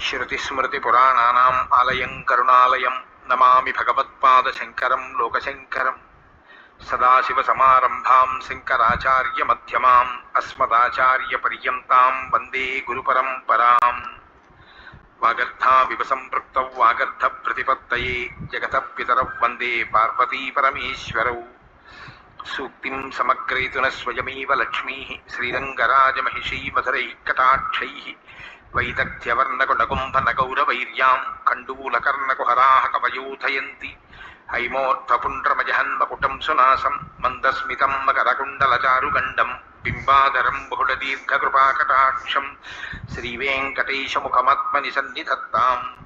శృతిస్మృతిపురాణానాం ఆలయం కరుణాలయం నమామి భగవత్పాదశంకరం లోకశంకరం సదాశివసమారంభాం శంకరాచార్యమధ్యమాం అస్మదాచార్యపర్యంతాం వందే గురుపరంపరాం వాగర్థావివ సంపృక్త వాగర్థ ప్రతిపత్తయే జగత పితరౌ వందే పార్వతీ పరమేశ్వరౌ సూక్తిం సమగ్రేతున స్వయమేవ లక్ష్మీ శ్రీరంగరాజమహిషీ మధురైः కటాక్షైः వైదగ్ధ్యవర్ణకుడగుంభనగౌరవైర్యాం కండూలకర్ణకుహరాः కవయోధయంతి హైమోర్ధపుండ్రమజహన్మకుటం సునాసం మందస్మితం మకరకుండలచారుగండం బింబాధరం బహుళదీర్ఘకృపాకటాక్షం శ్రీవేంకటేశముఖమాత్మని సన్నిధత్తాం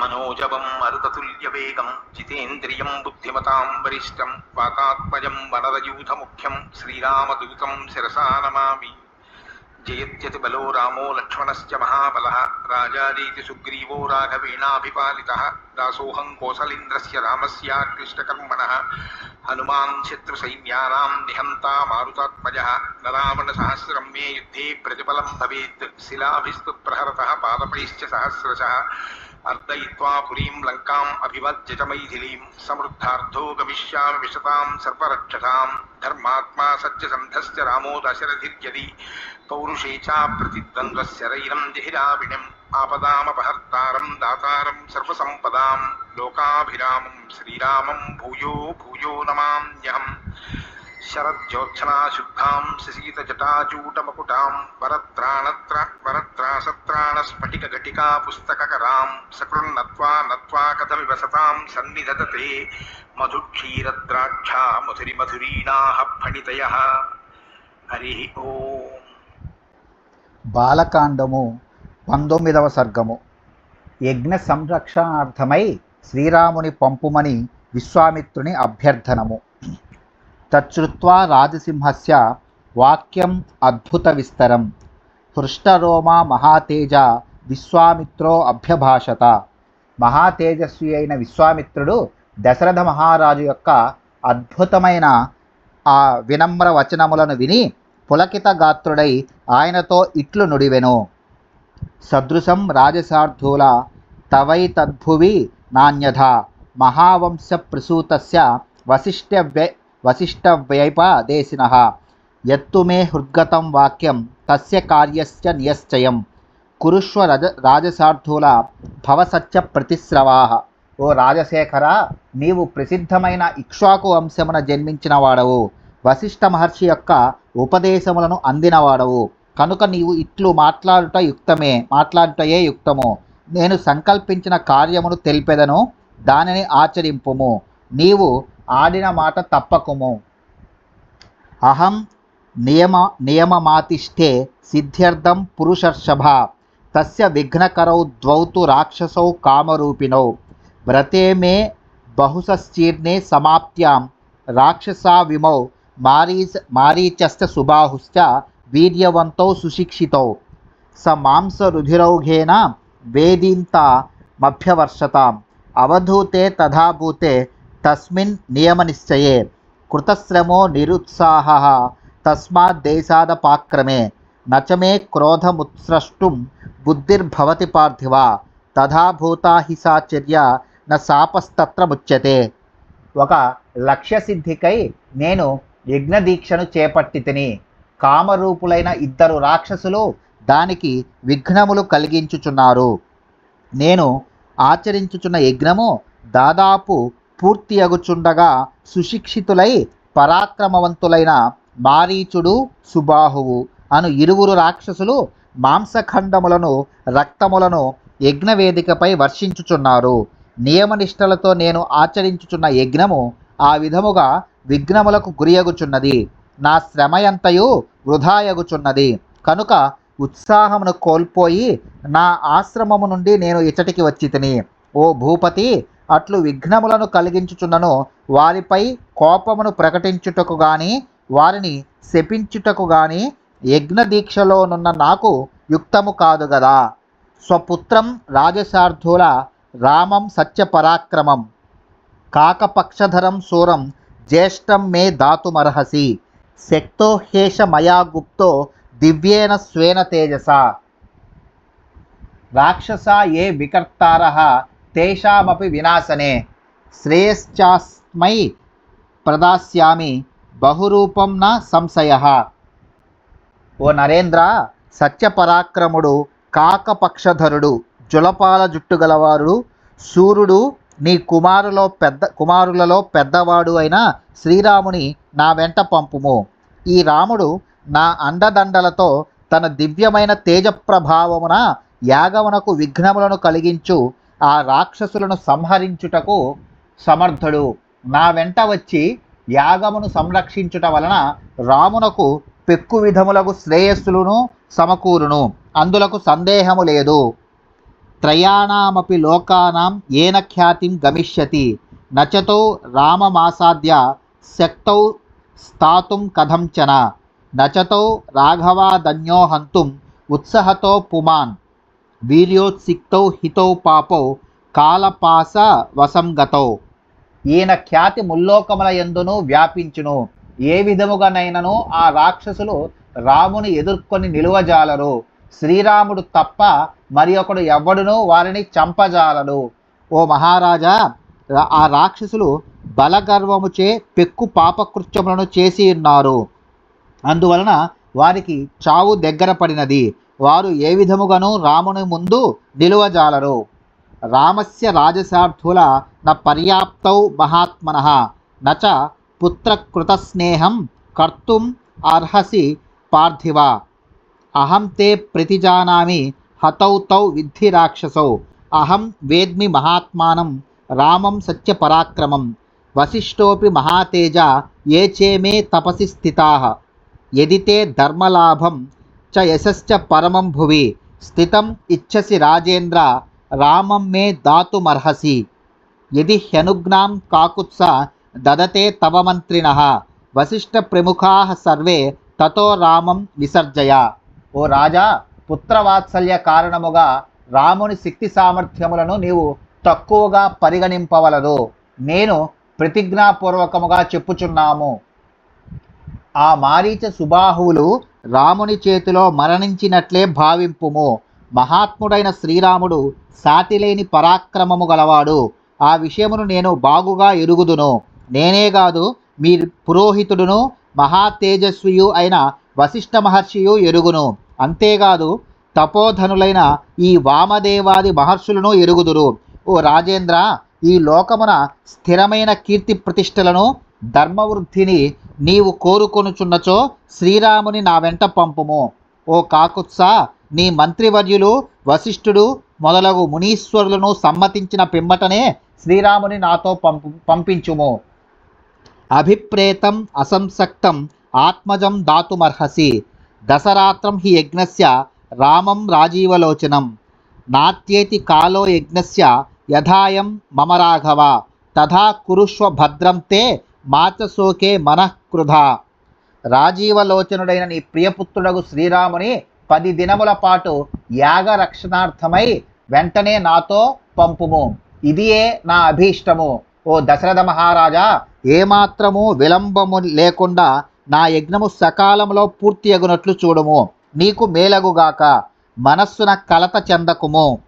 మనోజవం మరుతతుల్యవేగం జితేంద్రియం బుద్ధిమతాం వరిష్టం వాతాత్మజం వనరయూథముఖ్యం శ్రీరామదూతం శిరసా నమామి जयत्यति बलो रामो लक्ष्मणस्य महाबलः। राजारीति सुग्रीवो राघवेणाभिपालितः। दासोऽहं कोसलिन्द्रस्य रामस्याक्लिष्टकर्मणः हनुमान् शत्रुसैन्यानां निहन्ता मारुतात्मजः। न मे युद्धे प्रतिफलं भवेत्। शिलाभिस्तु प्रहरतः पादपैश्च सहस्रशः। अर्दयित्वा पुरीं लङ्काम् अभिवज्यत मैथिलीं समृद्धार्थो गमिष्यामि विशतां सर्वरक्षसां धर्मात्मा सत्यसन्धस्य रामो दशरथिर्यदि। पौरुषे च प्रतिद्वन्द्वस्य रैनं जहिराविणम्। आपदामपहर्तारं दातारं सर्वसम्पदां लोकाभिरामं श्रीरामं भूयो भूयो नमाम्यहम्। శరజ్యోత్సనాశుద్ధాం శశీతజటాచూటమకుటాం వరత్రాణత్ర వరత్రాసత్రాణస్ఫటికఘటికా పుస్తకకరాం సకృన్నత్వా నత్వా కథమివ సతాం సన్నిధదతే మధుక్షీరద్రాక్షా మధురి మధురీణాః ఫణితయः హరి ఓం బాలకాండము పంతొమ్మిదవ సర్గము యజ్ఞ సంరక్షణార్థమై శ్రీరాముని పంపుమని విశ్వామిత్రుని అభ్యర్థనము తచ్చుత్వా రాజసింహస్య వాక్యం అద్భుత విస్తరం హృష్టరోమా మహాతేజ విశ్వామిత్రో అభ్యభాషత. మహాతేజస్వి అయిన విశ్వామిత్రుడు దశరథ మహారాజు యొక్క అద్భుతమైన ఆ వినమ్ర వచనములను విని పులకిత గాత్రుడై ఆయనతో ఇట్లు నుడివెను. సదృశం రాజసార్థూల తవై తద్భువి నాణ్యథ. మహావంశ ప్రసూతస్య వశిష్ఠవ్య వశిష్ఠవ్యైపదేశిన యత్తు మే హృద్గతం వాక్యం తస్య కార్యస్య నియశ్చయం. కురుష్వ రజ రాజసార్థుల భవసత్య ప్రతిస్రవా ఓ రాజశేఖర నీవు ప్రసిద్ధమైన ఇక్ష్వాకు వంశమున జన్మించిన వాడవు వశిష్ఠ మహర్షి యొక్క ఉపదేశములను అందినవాడవు. కనుక నీవు ఇట్లు మాట్లాడుట యుక్తమే మాట్లాడుటయే యుక్తము. నేను సంకల్పించిన కార్యమును తెలిపెదను దానిని ఆచరింపుము. నీవు ఆడిన మాట తప్పకుము అహం నియమ నియమమాతిష్ఠే సిద్ధ్యర్థం పురుషర్షభ తస్య విఘ్నకరౌ ద్వౌతు రాక్షసౌ కామరూపిణౌ వ్రతే మే బహుశశ్చీర్ణే సమాప్త్యాం రాక్షసా విమౌ మారీచ మారీచశ్చ సుబాహుశ్చ వీర్యవంతౌ సుశిక్షితౌ స మాంసరుధిరౌఘేన వేదీంతామభ్యవర్షతాం అవధూతే తథాభూతే తస్మిన్ నియమనిశ్చయే కృతశ్రమో నిరుత్సాహ తస్మాత్ దేశాదపాక్రమే నచమే క్రోధముత్స్రష్టుం బుద్ధిర్భవతి పార్థివ తథాభూతా హి న శాపస్తత్ర ముచ్యతే. ఒక లక్ష్యసిద్ధికై నేను యజ్ఞదీక్షను చేపట్టి తిని కామరూపులైన ఇద్దరు రాక్షసులు దానికి విఘ్నములు కలిగించుచున్నారు. నేను ఆచరించుచున్న యజ్ఞము దాదాపు పూర్తి అగుచుండగా సుశిక్షితులై పరాక్రమవంతులైన మారీచుడు సుబాహువు అను ఇరువురు రాక్షసులు మాంసఖండములను రక్తములను యజ్ఞవేదికపై వర్షించుచున్నారు. నియమనిష్టలతో నేను ఆచరించుచున్న యజ్ఞము ఆ విధముగా విఘ్నములకు గురియగుచున్నది. నా శ్రమయంతయు వృధాయగుచున్నది. కనుక ఉత్సాహమును కోల్పోయి నా ఆశ్రమము నుండి నేను ఇచ్చటికి వచ్చి తిని ఓ భూపతి అట్లు విఘ్నములను కలిగించుచున్నను. వారిపై కోపమును ప్రకటించుటకు గాని వారిని శపించుటకు గాని యజ్ఞ దీక్షలోనున్న నాకు యుక్తము కాదు గదా. స్వపుత్రం రాజశార్థుల రామం సత్యపరాక్రమం. కాకపక్షధరం శూరం జ్యేష్టం మే దాతుమర్హసి. శక్తో హేష మయా గుప్తో దివ్యేన స్వేన తేజస. రాక్షస ఏ వికర్తార తేషామపి వినాశనే. శ్రేయశ్చాస్మై ప్రదాస్యామి బహురూపం నా సంశయ. ఓ నరేంద్ర సత్యపరాక్రముడు కాకపక్షధరుడు జులపాల జుట్టు గలవారుడు సూర్యుడు నీ కుమారులో పెద్ద కుమారులలో పెద్దవాడు అయిన శ్రీరాముని నా వెంట పంపుము. ఈ రాముడు నా అండదండలతో తన దివ్యమైన తేజప్రభావమున యాగమునకు విఘ్నములను కలిగించు ఆ రాక్షసులను సంహరించుటకు సమర్థుడు. నా వెంట వచ్చి యాగమును సంరక్షించుట వలన రామునకు పెక్కు విధములకు శ్రేయస్సులను సమకూరును. అందులకు సందేహము లేదు. త్రయాణమపి లోకానాం ఏన ఖ్యాతిం గమిష్యతి. నచతో రామమాసాద్య శక్తౌ స్థాతుం కథంచన. నచతో రాఘవాదన్యో హంతుం ఉత్సహతో పుమాన్. వీర్యోత్సిక్తౌ హితౌ పాపౌ కాలపాస వసంగతౌ ఈయన ఖ్యాతి ముల్లోకముల ఎందును వ్యాపించును. ఏ విధముగానైనను ఆ రాక్షసులు రాముని ఎదుర్కొని నిలువజాలరు. శ్రీరాముడు తప్ప మరి ఒకడు ఎవడునూ వారిని చంపజాలడు. ఓ మహారాజా ఆ రాక్షసులు బలగర్వముచే పెక్కు పాపకృత్యములను చేసి ఉన్నారు. అందువలన వారికి చావు దగ్గర పడినది. వారు ఏ విధముగాను రాముని ముందు నిలువజాలరు. రామస్య రాజసార్థుల న పర్యాప్తౌ మహాత్మన. నచ పుత్రకృతస్నేహం కర్తుం అర్హసి పార్థివ. అహం తే ప్రతిజానామి హతౌ తౌ విద్ధి రాక్షసౌ. అహం వేద్మి మహాత్మానం రామం సత్యపరాక్రమం వశిష్ఠోపి మహాతేజ ఏ చేమే తపసి స్థితా. ఎదితే ధర్మలాభం చ యశశ్చ పరమం భువి. స్థితం ఇచ్చసి రాజేంద్ర రామం మే దాతుమర్హసి. యది హ్యనుజ్ఞాం కాకుత్స దదతే తవ మంత్రిణ వశిష్ఠ ప్రముఖా సర్వే తతో రామం విసర్జయ. ఓ రాజా పుత్రవాత్సల్య కారణముగా రాముని శక్తి సామర్థ్యములను నీవు తక్కువగా పరిగణింపవలదు. నేను ప్రతిజ్ఞాపూర్వకముగా చెప్పుచున్నాము. ఆ మారీచ సుబాహువులు రాముని చేతిలో మరణించినట్లే భావింపుము. మహాత్ముడైన శ్రీరాముడు సాటిలేని పరాక్రమము గలవాడు. ఆ విషయమును నేను బాగుగా ఎరుగుదును. నేనే కాదు మీ పురోహితుడును మహా తేజస్వియు అయిన వశిష్ఠ మహర్షియు ఎరుగును. అంతేకాదు తపోధనులైన ఈ వామదేవాది మహర్షులను ఎరుగుదురు. ఓ రాజేంద్ర ఈ లోకమున స్థిరమైన కీర్తి ప్రతిష్టలను ధర్మవృద్ధిని నీవు కోరుకొనుచున్నచో శ్రీరాముని నా వెంట పంపుము. ఓ కాకుత్స నీ మంత్రివర్యులు వశిష్ఠుడు మొదలగు మునీశ్వరులను సమ్మతించిన పిమ్మటనే శ్రీరాముని నాతో పంపు పంపించుము. అభిప్రేతం అసంసక్తం ఆత్మజం దాతుమర్హసి. దసరాత్రం హి యజ్ఞస్య రామం రాజీవలోచనం. నాత్యేతి కాలో యజ్ఞస్య యథాయం మమ రాఘవ. తథా కురుష్వ భద్రం తే మాచసోకే మనఃకృధ రాజీవలోచనుడైన నీ ప్రియపుత్రుడగు శ్రీరాముని పది దినముల పాటు యాగ రక్షణార్థమై వెంటనే నాతో పంపుము. ఇదియే నా అభీష్టము. ఓ దశరథ మహారాజా ఏమాత్రము విలంబము లేకుండా నా యజ్ఞము సకాలంలో పూర్తి అగునట్లు చూడుము. నీకు మేలగుగాక మనస్సున కలత చెందకుము.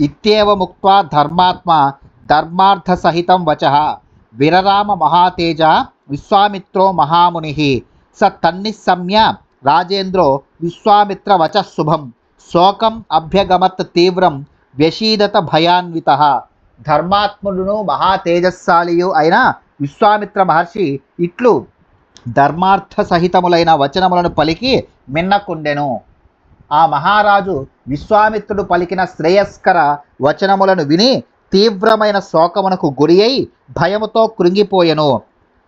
ఇత్యేవ ముక్త ధర్మాత్మ ధర్మార్థ సహితం వచ. విరరామ మహాతేజ విశ్వామిత్రో మహాముని స తన్నిస్సమ్య రాజేంద్రో విశ్వామిత్ర వచ శుభం శోకం అభ్యగమత్ తీవ్రం వ్యషీదత భయాన్విత. ధర్మాత్ముడును మహాతేజస్శాలియు అయిన విశ్వామిత్ర మహర్షి ఇట్లు ధర్మార్థ సహితములైన వచనములను పలికి మిన్నకుండెను. ఆ మహారాజు విశ్వామిత్రుడు పలికిన శ్రేయస్కర వచనములను విని తీవ్రమైన శోకమునకు గురి అయి భయముతో కృంగిపోయెను.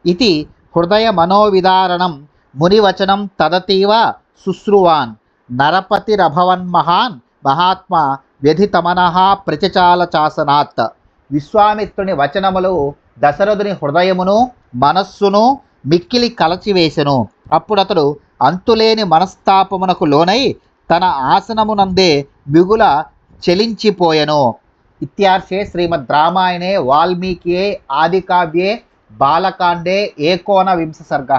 ఇది హృదయ మనోవిదారణం మునివచనం తదతీవ శుశ్రువాన్. నరపతిరభవన్మహాన్ మహాత్మ వ్యధితమనః ప్రతిచాల చాసనాత్. విశ్వామిత్రుని వచనములు దశరథుని హృదయమును మనస్సును మిక్కిలి కలచివేసెను. అప్పుడతడు అంతులేని మనస్తాపమునకు లోనై తన ఆసనమునందే మిగుల చలించిపోయెను. ఇత్యార్షే శ్రీమద్ రామాయణే వాల్మీకియే ఆదికావ్యే బాలకాండే ఏకోన వింశ సర్గ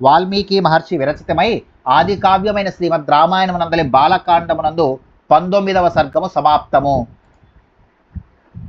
వాల్మీకి మహర్షి విరచితమై ఆదికావ్యమైన శ్రీమద్ రామాయణమునందలి బాలకాండమునందు పంతొమ్మిదవ సర్గము సమాప్తము.